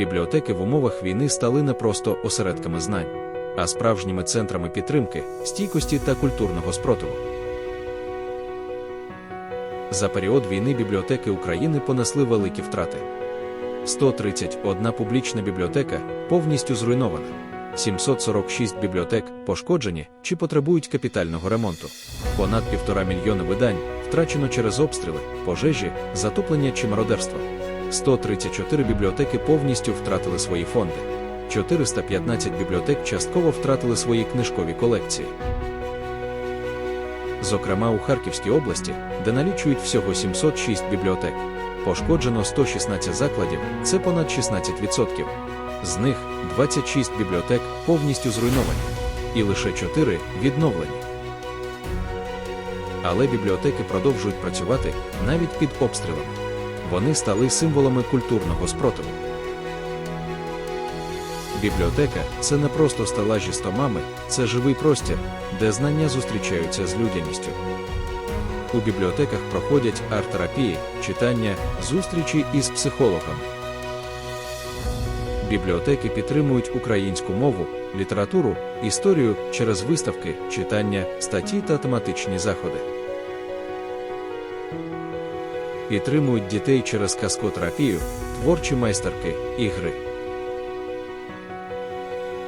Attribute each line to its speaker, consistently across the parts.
Speaker 1: Бібліотеки в умовах війни стали не просто осередками знань, а справжніми центрами підтримки, стійкості та культурного спротиву. За період війни бібліотеки України понесли великі втрати. 131 публічна бібліотека повністю зруйнована. 746 бібліотек пошкоджені чи потребують капітального ремонту. Понад півтора мільйони видань втрачено через обстріли, пожежі, затоплення чи мародерство. 134 бібліотеки повністю втратили свої фонди. 415 бібліотек частково втратили свої книжкові колекції. Зокрема, у Харківській області, де налічують всього 706 бібліотек, пошкоджено 116 закладів, це понад 16%. З них 26 бібліотек повністю зруйновані, і лише 4 відновлені. Але бібліотеки продовжують працювати навіть під обстрілами. Вони стали символами культурного спротиву. Бібліотека це не просто стелажі з томами, це живий простір, де знання зустрічаються з людяністю. У бібліотеках проходять арт-терапії, читання, зустрічі із психологами. Бібліотеки підтримують українську мову, літературу, історію через виставки, читання, статті та тематичні заходи. Підтримують дітей через казкотерапію, творчі майстерки, ігри.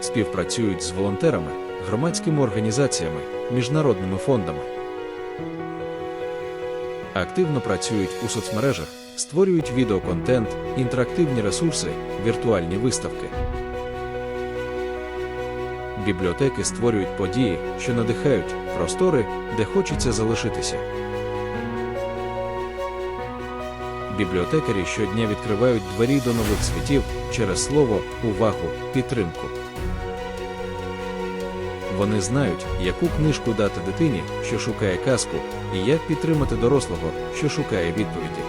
Speaker 1: Співпрацюють з волонтерами, громадськими організаціями, міжнародними фондами. Активно працюють у соцмережах, створюють відеоконтент, інтерактивні ресурси, віртуальні виставки. Бібліотеки створюють події, що надихають, простори, де хочеться залишитися. Бібліотекарі щодня відкривають двері до нових світів через слово, увагу, підтримку. Вони знають, яку книжку дати дитині, що шукає казку, і як підтримати дорослого, що шукає відповіді.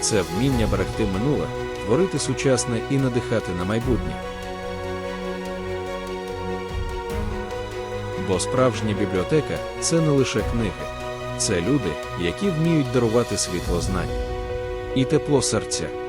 Speaker 1: Це вміння берегти минуле, творити сучасне і надихати на майбутнє. Бо справжня бібліотека це не лише книги, це люди, які вміють дарувати світло знань і тепло серця.